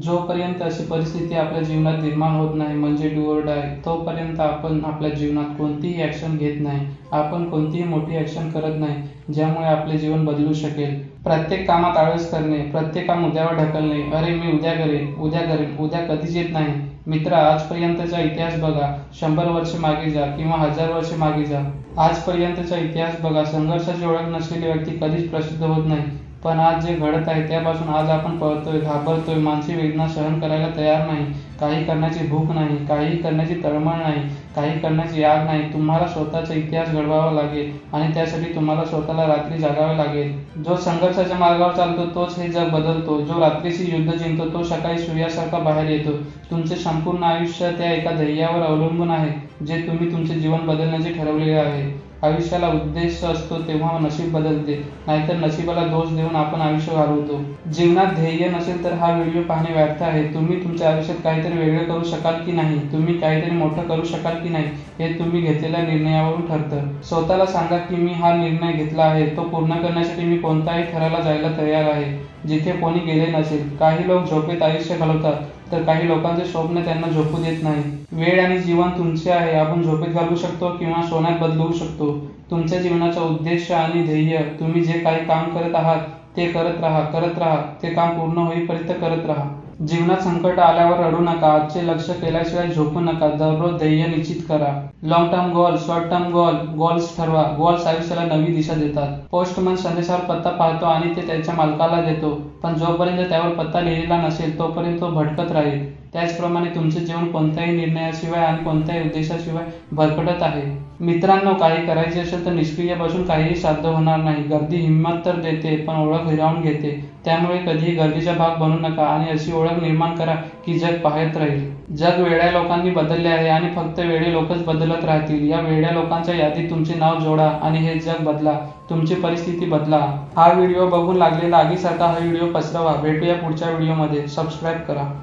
जोपर्यंत अशी परिस्थिती आपल्या जीवनात निर्माण होत नाही म्हणजे डुअर डाय तोपर्यंत आपण आपल्या जीवनात कोणतीही ॲक्शन घेत नाही. आपण कोणतीही मोठी ॲक्शन करत नाही ज्यामुळे आपले जीवन बदलू शकेल. प्रत्येक कामात आळस करणे प्रत्येक काम उद्यावर ढकलणे अरे मी उद्या करेन उद्या करेन उद्या कधीच येत नाही. मित्र आजपर्यंतचा इतिहास बघा. शंभर वर्ष मागे जा किंवा हजार वर्ष मागे जा. आजपर्यंतचा इतिहास बघा. संघर्षाची ओळख नसलेली व्यक्ती कधीच प्रसिद्ध होत नाही. पण आज जे घडत आहे त्यापासून आज आपण पळतोय घाबरतोय मानसिक वेदना सहन करायला तयार नाही. काही करण्याची भूक नाही काही करण्याची तळमळ नाही काही करण्याची याद नाही. तुम्हाला स्वतःचा इतिहास घडवावा लागेल आणि त्यासाठी तुम्हाला स्वतःला रात्री जागावे लागेल. जो संघर्षाच्या मार्गावर चालतो तोच हे जग बदलतो. जो रात्रीशी युद्ध जिंकतो तो सकाळी सूर्यासारखा बाहेर येतो. तुमचे संपूर्ण आयुष्य त्या एका ध्येयावर अवलंबून आहे जे तुम्ही तुमचे जीवन बदलण्याचे ठरवलेले आहे. आयुष्याला उद्देश असतो तेव्हा नशीब बदलते. नाहीतर नशिबाला दोष देऊन आपण आयुष्य घालवतो. जीवनात ध्येय नसेल तर हा व्हिडिओ पाहणे व्यर्थ आहे. तुम्ही तुमच्या आयुष्यात काहीतरी वेगळे करू शकाल की नाही? तुम्ही काहीतरी मोठं करू शकाल की नाही? हे तुम्ही घेतलेल्या निर्णयावरून ठरतं. स्वतःला सांगा की मी हा निर्णय घेतला आहे. तो पूर्ण करण्यासाठी मी कोणताही थराला जायला तयार आहे जिथे कोणी गेले नसेल. काही लोक झोपेत आयुष्य घालवतात तर काही लोकांचे स्वप्न त्यांना झोपू देत नाही. वेळ आणि जीवन तुमचे आहे. आपण झोपेत घालवू शकतो किंवा सोन्यात बदलवू शकतो. तुमच्या जीवनाचा उद्देश आणि ध्येय तुम्ही जे काही काम करत आहात ते करत राहा करत राहा. ते काम पूर्ण होईपर्यंत करत राहा. जीवनात संकट आल्यावर रडू नका. आजचे लक्ष केल्याशिवाय झोपू नका. दररोज ध्येय निश्चित करा. Long term goal short term goal goals ठरवा. गोल्स आयुष्याला नवी दिशा देतात. पोस्टमन संदेशावर पत्ता पाहतो आणि ते त्याच्या मालकाला देतो. पण जोपर्यंत त्यावर पत्ता लिहिलेला नसेल तोपर्यंत तो भटकत राहील. त्याचप्रमाणे तुमचे जीवन कोणत्याही निर्णयाशिवाय आणि कोणत्याही उद्देशाशिवाय भरकटत आहे. मित्रांनो काही करायचे असेल तर निष्क्रिय बसून काहीही साध्य होणार नाही. गर्दी हिंमत तर देते पण ओळख हिरावून घेते. त्यामुळे कधीही गर्दीचा भाग बनू नका आणि अशी ओळख निर्माण करा की जग पाहत राहील. जग वेड्या लोकांनी बदलले आहे आणि फक्त वेळे लोकच बदलत राहतील. या वेड्या लोकांच्या यादीत तुमचे नाव जोडा आणि हे जग बदला. तुमची परिस्थिती बदला. हा व्हिडिओ बघून लागलेला आगीसारखा हा व्हिडिओ व्हिडिओ पसरवा भेटूया पुढच्या व्हिडिओमध्ये. सबस्क्राईब करा.